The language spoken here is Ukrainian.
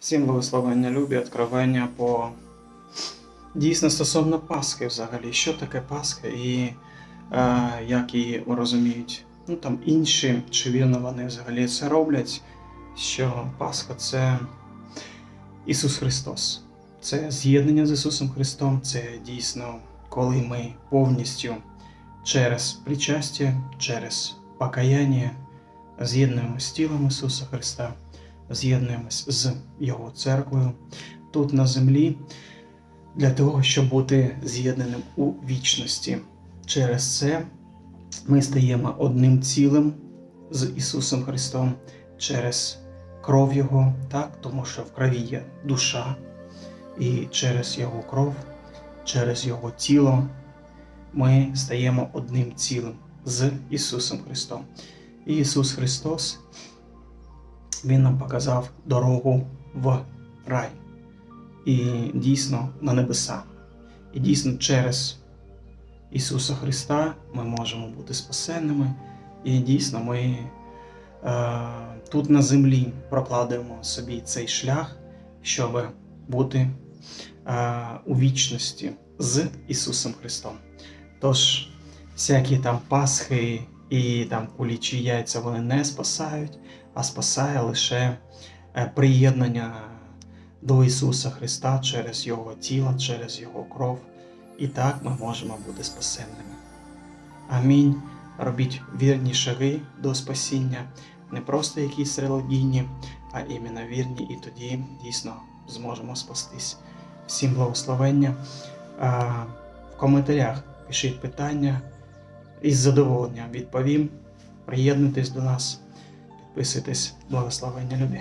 Всім благословення любі, откровення по дійсно стосовно Пасхи взагалі. Що таке Пасха і е, як її розуміють ну, там інші, чи вірно вони взагалі це роблять, що Пасха це Ісус Христос. Це з'єднання з Ісусом Христом, це дійсно, коли ми повністю через причастя, через покаяння з'єднуємося з тілом Ісуса Христа з'єднуємось з Його церквою тут на землі для того, щоб бути з'єднаним у вічності. Через це ми стаємо одним цілим з Ісусом Христом через кров Його, так? тому що в крові є душа, і через Його кров, через Його тіло ми стаємо одним цілим з Ісусом Христом. І Ісус Христос він нам показав дорогу в рай. І дійсно на небеса. І дійсно через Ісуса Христа ми можемо бути спасенними. І дійсно ми е, тут на землі прокладаємо собі цей шлях, щоб бути е, у вічності з Ісусом Христом. Тож, всякі там Пасхи і там кулічі яйця вони не спасають а спасає лише е, приєднання до Ісуса Христа через Його тіло, через Його кров. І так ми можемо бути спасенними. Амінь. Робіть вірні шаги до спасіння, не просто якісь релігійні, а іменно вірні, і тоді дійсно зможемо спастись. Всім благословення. В коментарях пишіть питання із задоволенням відповім. Приєднуйтесь до нас. Підписуйтесь, благословення любі.